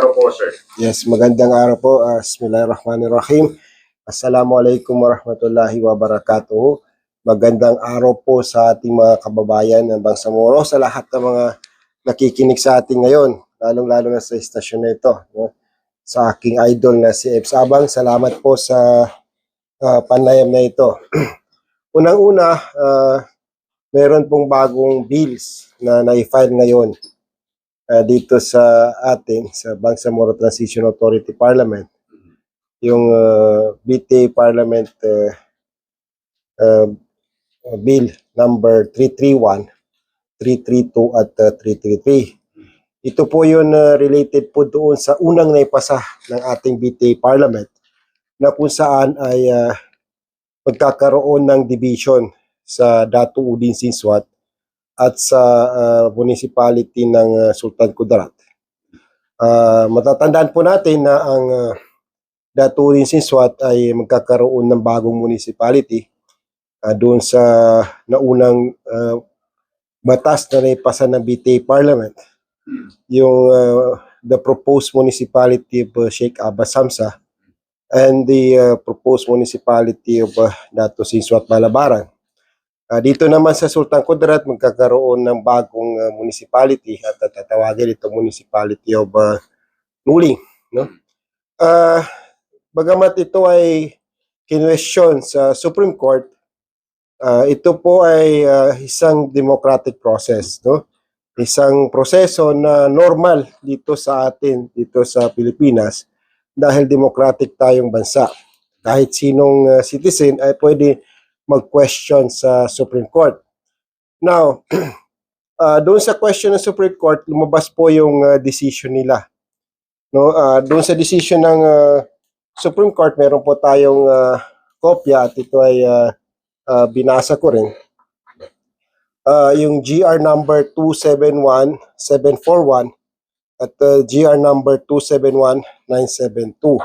araw po, sir. Yes, magandang araw po. Uh, Bismillahirrahmanirrahim. Assalamualaikum warahmatullahi wabarakatuh. Magandang araw po sa ating mga kababayan ng Bangsamoro, sa lahat ng mga nakikinig sa ating ngayon, lalong-lalo na sa istasyon na ito. No? Sa aking idol na si Eb Sabang, salamat po sa uh, panayam na ito. Unang-una, uh, meron pong bagong bills na na-file ngayon uh, dito sa atin, sa Bangsamoro Transition Authority Parliament. Yung uh, BTA Parliament uh, uh, Bill number 331, 332 at uh, 333. Ito po yun uh, related po doon sa unang naipasa ng ating BTA Parliament na kung saan ay uh, magkakaroon ng division sa Datu Udin Sinswat at sa uh, municipality ng uh, Sultan Kudarat. Uh, matatandaan po natin na ang uh, Datu Udin Sinswat ay magkakaroon ng bagong municipality uh, doon sa naunang uh, batas na naipasa ng BTA Parliament. Yung uh, the proposed municipality of uh, Sheikh Abbas Samsa and the uh, proposed municipality of uh, Datu Sinswat Malabaran. Uh, dito naman sa Sultan Kudarat magkakaroon ng bagong uh, municipality at tatawagin ito municipality of uh, Nuling. No? Uh, bagamat ito ay kinwestiyon sa Supreme Court, uh, ito po ay uh, isang democratic process. No? Isang proseso na normal dito sa atin, dito sa Pilipinas, dahil democratic tayong bansa. Kahit sinong uh, citizen ay pwede mag-question sa Supreme Court. Now, uh, doon sa question ng Supreme Court, lumabas po yung uh, decision nila. No, uh, doon sa decision ng uh, Supreme Court, meron po tayong uh, kopya at ito ay uh, uh, binasa ko rin. Uh, yung GR number 271741 at uh, GR number 271972.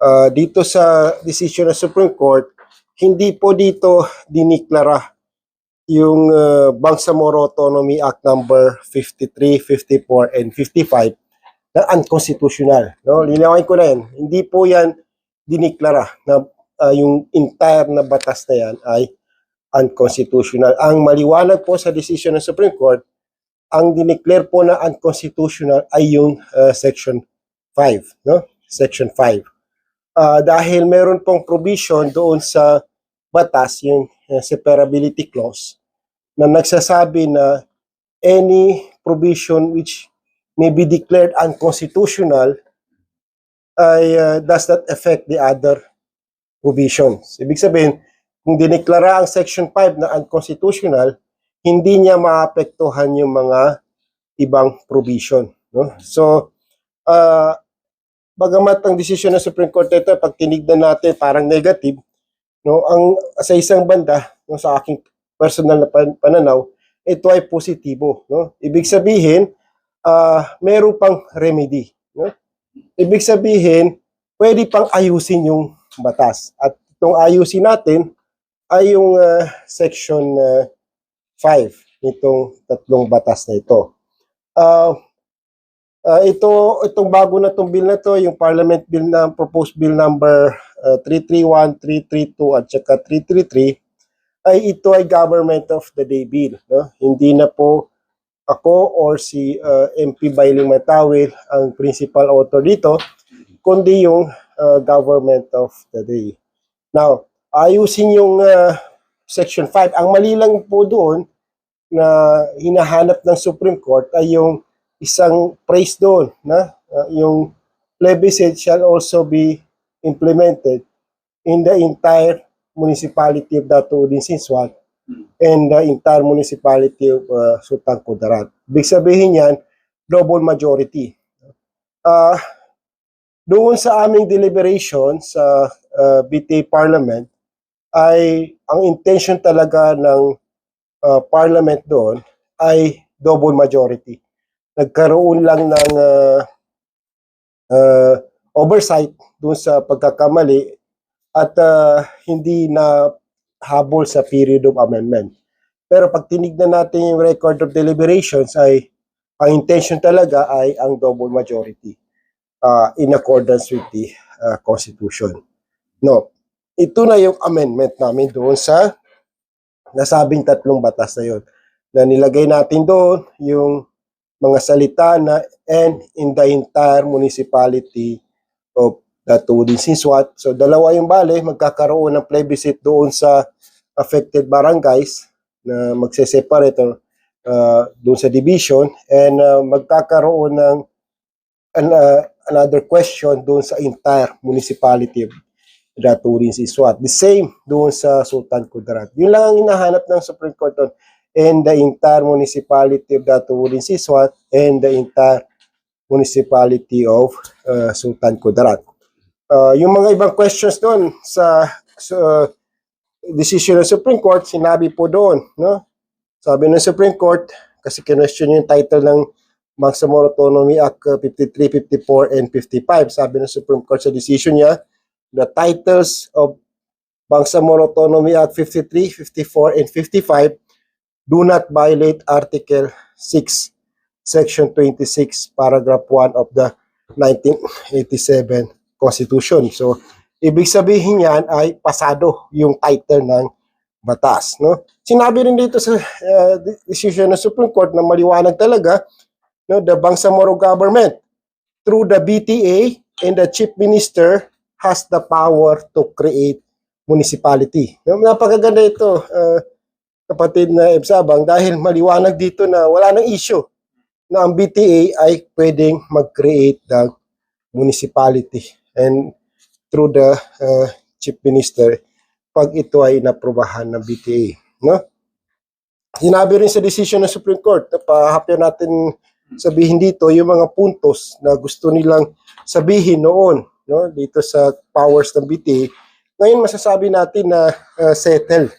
Uh, dito sa decision ng Supreme Court, hindi po dito diniklara yung uh, Bangsamoro Autonomy Act number 53, 54, and 55 na unconstitutional. No? Linawin ko na yan. Hindi po yan diniklara na uh, yung entire na batas na yan ay unconstitutional. Ang maliwanag po sa decision ng Supreme Court, ang dineclare po na unconstitutional ay yung uh, Section 5. No? Section 5. Uh, dahil meron pong provision doon sa batas, yung uh, separability clause, na nagsasabi na any provision which may be declared unconstitutional ay uh, does not affect the other provisions. Ibig sabihin, kung dineklara ang Section 5 na unconstitutional, hindi niya maapektuhan yung mga ibang provision. No? So, uh, bagamat ang desisyon ng Supreme Court ito, pag tinignan natin parang negative, no ang sa isang banda no sa aking personal na pan, pananaw ito ay positibo no? Ibig sabihin uh, meron pang remedy no? Ibig sabihin pwede pang ayusin yung batas. At itong ayusin natin ay yung uh, section uh, 5 nitong tatlong batas na ito. Uh, Uh, ito itong bago na tong bill na to, yung Parliament bill na proposed bill number uh, 331, 332 at saka 333 ay ito ay government of the day bill, no? Hindi na po ako or si uh, MP Bailing Matawil ang principal author dito, kundi yung uh, government of the day. Now, ayusin yung uh, section 5. Ang mali lang po doon na hinahanap ng Supreme Court ay yung isang praise doon na uh, yung plebiscite shall also be implemented in the entire municipality of Datu Udin Sinswat and the entire municipality of uh, Sultan Kudarat. Big sabihin yan, double majority. Uh, doon sa aming deliberation sa uh, BTA Parliament ay ang intention talaga ng uh, Parliament doon ay double majority nagkaroon lang ng uh, uh, oversight doon sa pagkakamali at uh, hindi na habol sa period of amendment. Pero pag tinignan natin yung record of deliberations ay ang intention talaga ay ang double majority. uh, in accordance with the uh, Constitution. No, ito na yung amendment namin doon sa nasabing tatlong batas na yun. Na nilagay natin doon yung mga salita na and in the entire municipality of Daturin Sinswat. So dalawa yung bale, magkakaroon ng plebiscite doon sa affected barangays na magse-separate uh, doon sa division and uh, magkakaroon ng an, uh, another question doon sa entire municipality of Daturin Sinswat. The same doon sa Sultan Kudarat. Yun lang ang hinahanap ng Supreme Court doon and the entire municipality of Daturin Sinswat and the entire municipality of uh, Sultan Kudarat. Uh, yung mga ibang questions doon sa, sa decision ng Supreme Court, sinabi po doon, no? Sabi ng Supreme Court, kasi kinwestiyon yung title ng Bangsamoro Autonomy Act uh, 53, 54, and 55. Sabi ng Supreme Court sa decision niya, the titles of Bangsamoro Autonomy Act 53, 54, and 55 do not violate Article 6, Section 26, Paragraph 1 of the 1987 Constitution. So, ibig sabihin yan ay pasado yung title ng batas. No? Sinabi rin dito sa uh, decision ng Supreme Court na maliwanag talaga no, the Bangsamoro government through the BTA and the Chief Minister has the power to create municipality. No, napakaganda ito, uh, kapatid na Ebsabang, dahil maliwanag dito na wala nang issue na ang BTA ay pwedeng mag-create ng municipality and through the uh, Chief Minister pag ito ay inaprubahan ng BTA. No? Sinabi rin sa decision ng Supreme Court, na pahapya natin sabihin dito yung mga puntos na gusto nilang sabihin noon no dito sa powers ng BTA. Ngayon masasabi natin na uh, settle.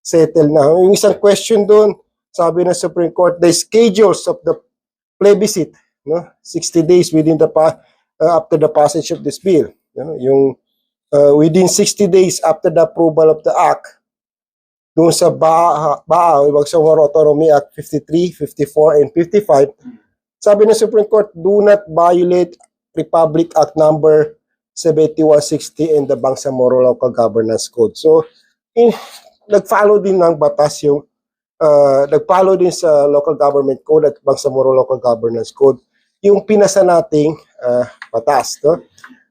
Settle na. Yung isang question doon, sabi ng Supreme Court, the schedules of the plebiscite, no? 60 days within the pa, uh, after the passage of this bill. No? Yung uh, within 60 days after the approval of the act, doon sa BAA, BAA Bangsamoro Autonomy Act 53, 54, and 55, sabi ng Supreme Court, do not violate Republic Act number 7160 and the Bangsamoro Local Governance Code. So, in, nag-follow din ng batas yung uh, nag-follow din sa Local Government Code at Bangsamoro Local Governance Code yung pinasa nating uh, batas. No?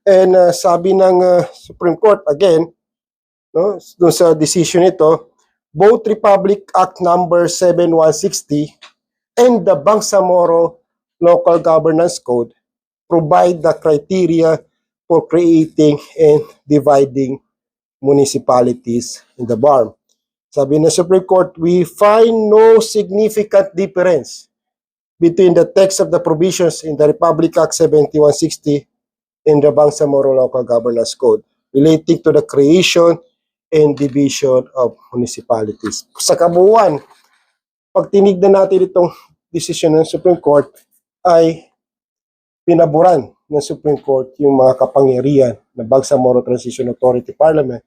And uh, sabi ng uh, Supreme Court, again, no, dun sa decision ito, both Republic Act number 7160 and the Bangsamoro Local Governance Code provide the criteria for creating and dividing municipalities in the BARM. Sabi ng Supreme Court, we find no significant difference between the text of the provisions in the Republic Act 7160 and the Bangsamoro Local Governance Code relating to the creation and division of municipalities. Sa kabuuan, pag tinignan natin itong decision ng Supreme Court, ay pinaboran ng Supreme Court yung mga kapangyarihan ng Bangsamoro Transition Authority Parliament.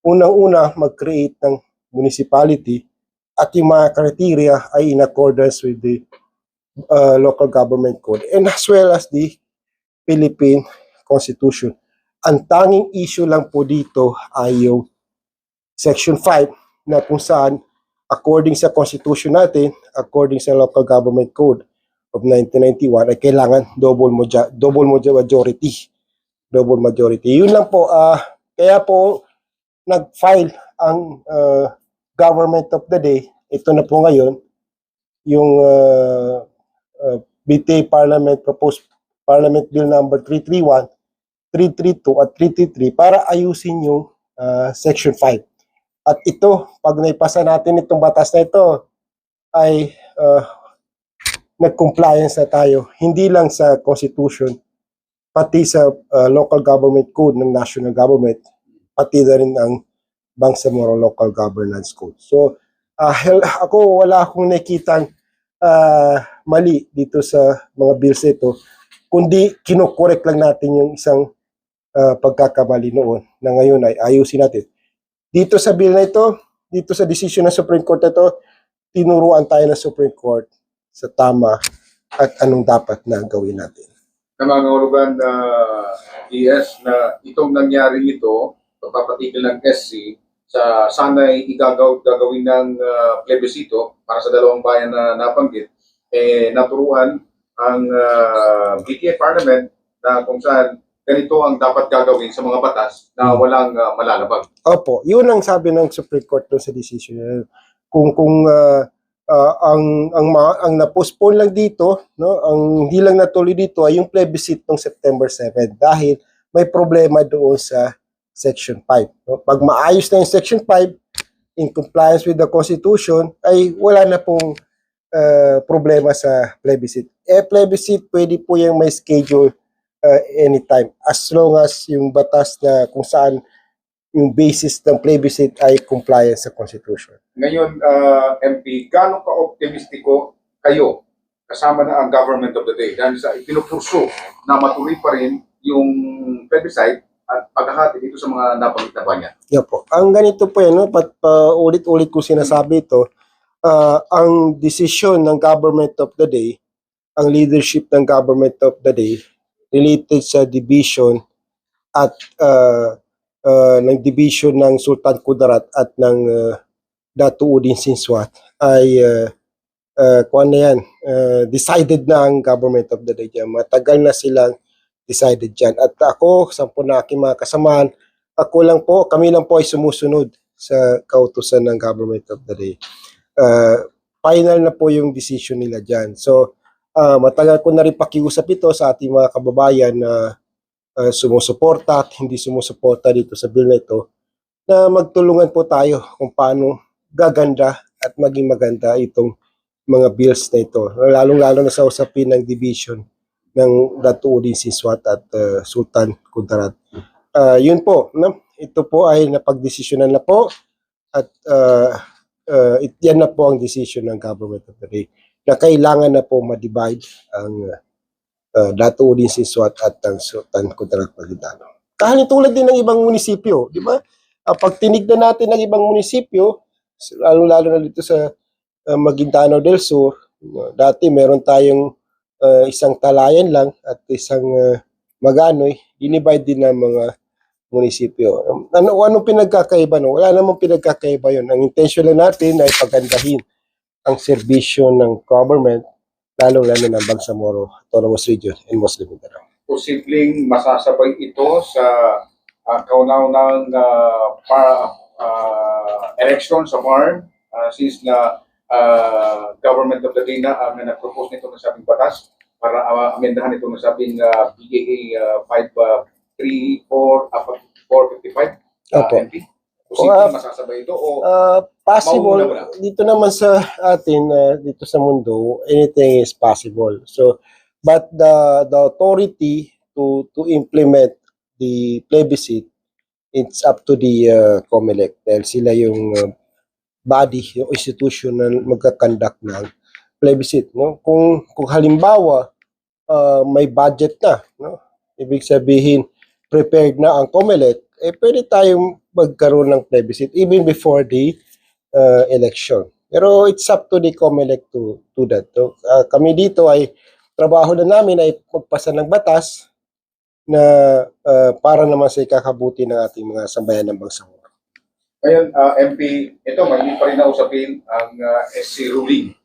Unang-una, mag-create ng municipality at yung mga criteria ay in accordance with the uh, local government code and as well as the Philippine Constitution. Ang tanging issue lang po dito ay yung Section 5 na kung saan according sa Constitution natin, according sa Local Government Code of 1991 ay kailangan double moja, double majority. Double majority. Yun lang po ah kaya po nag-file ang uh, government of the day. Ito na po ngayon yung uh, uh, BTA Parliament Proposed Parliament Bill number 331, 332 at 333 para ayusin yung uh, Section 5. At ito, pag naipasa natin itong batas na ito, ay uh, nag-compliance na tayo. Hindi lang sa Constitution, pati sa uh, local government code ng national government, pati na rin ang Bangsamoro Local Governance Code. So, uh, ako wala akong nakitang uh, mali dito sa mga bills ito, kundi kinokorek lang natin yung isang uh, pagkakamali noon na ngayon ay ayusin natin. Dito sa bill na ito, dito sa decision ng Supreme Court na ito, tinuruan tayo ng Supreme Court sa tama at anong dapat na gawin natin. nangangahulugan na ES na itong nangyari ito, pagpapatigil ng SC, sa sana'y igagaw, gagawin ng uh, plebisito para sa dalawang bayan na nabanggit, eh, naturuan ang uh, BTA Parliament na kung saan ganito ang dapat gagawin sa mga batas na walang uh, malalabag. Opo, yun ang sabi ng Supreme Court doon sa decision. Kung kung ah, ah, ang ang ma- ang na-postpone lang dito, no, ang hindi lang natuloy dito ay yung plebiscite ng September 7 dahil may problema doon sa Section 5. No? Pag maayos na yung Section 5 in compliance with the Constitution ay wala na pong ah, problema sa plebiscite. Eh plebiscite pwede po yung may schedule ah, anytime as long as yung batas na kung saan yung basis ng plebiscite ay compliance sa Constitution. Ngayon, uh, MP, gaano ka-optimistiko kayo kasama na ang government of the day dahil sa ipinupurso na matuloy pa rin yung plebiscite at paghahati dito sa mga nabanggit na banyan? Yan po. Ang ganito po yan, no? Pat, pa, ulit-ulit ko sinasabi ito, ah, ang desisyon ng government of the day, ang leadership ng government of the day, related sa division at ah, ah, ng division ng Sultan Kudarat at ng uh, Datu Udin Sinswat ay uh, uh, kuwan na yan, ah, decided na ang government of the day. Matagal na silang decided dyan. At ako, sampu na aking mga kasamahan, ako lang po, kami lang po ay sumusunod sa kautusan ng government of the day. Uh, final na po yung decision nila dyan. So, uh, matagal ko na rin pakiusap ito sa ating mga kababayan na uh, sumusuporta at hindi sumusuporta dito sa bill na ito na magtulungan po tayo kung paano gaganda at maging maganda itong mga bills na ito. Lalong-lalo na sa usapin ng division ng Datu Udin Siswat at uh, Sultan Kudarat. Ah, yun po, no? ito po ay napagdesisyonan na po at uh, uh, it, yan na po ang decision ng government of the day na kailangan na po ma-divide ang uh, Datu Udin Siswat at ang Sultan Kudarat Maguindano. Kahalitulad din ng ibang munisipyo, di ba? Ah, pag tinignan natin ng ibang munisipyo, lalo-lalo na dito sa uh, Maguindano del Sur, no, dati meron tayong uh, isang talayan lang at isang uh, Maganoy, dinivide din ng mga munisipyo. Ano, anong pinagkakaiba? No? Wala namang pinagkakaiba yun. Ang intention lang natin ay pagandahin ang serbisyo ng government, lalong-lalo ng Bangsamoro, Autonomous Region, and Muslim Mindanao. Posibleng masasabay ito sa uh, kauna-unang uh, pa, uh, election sa farm uh, since na uh, government of the day na ang nag-propose nito ng sabing batas para uh, amendahan ito ng sabing uh, BAA uh, 534 uh, 455 uh, Opo. MP. Posibleng Ah, masasabay ito o Uh, possible, muna. dito naman sa atin, uh, dito sa mundo, anything is possible. So, but the the authority to to implement the plebiscite, it's up to the uh, COMELEC dahil sila yung uh, body, yung institution na magkakandak ng plebiscite. No? Kung, kung halimbawa, uh, may budget na, no? ibig sabihin, prepared na ang COMELEC, eh pwede tayong magkaroon ng plebiscite even before the uh, election. Pero it's up to the COMELEC to do that. So, uh, kami dito ay trabaho na namin ay magpasa ng batas na uh, para naman sa ikakabuti ng ating mga sambayan ng Bangsamoro. Ngayon, uh, MP, ito mainit pa rin na usapin ang uh, SC ruling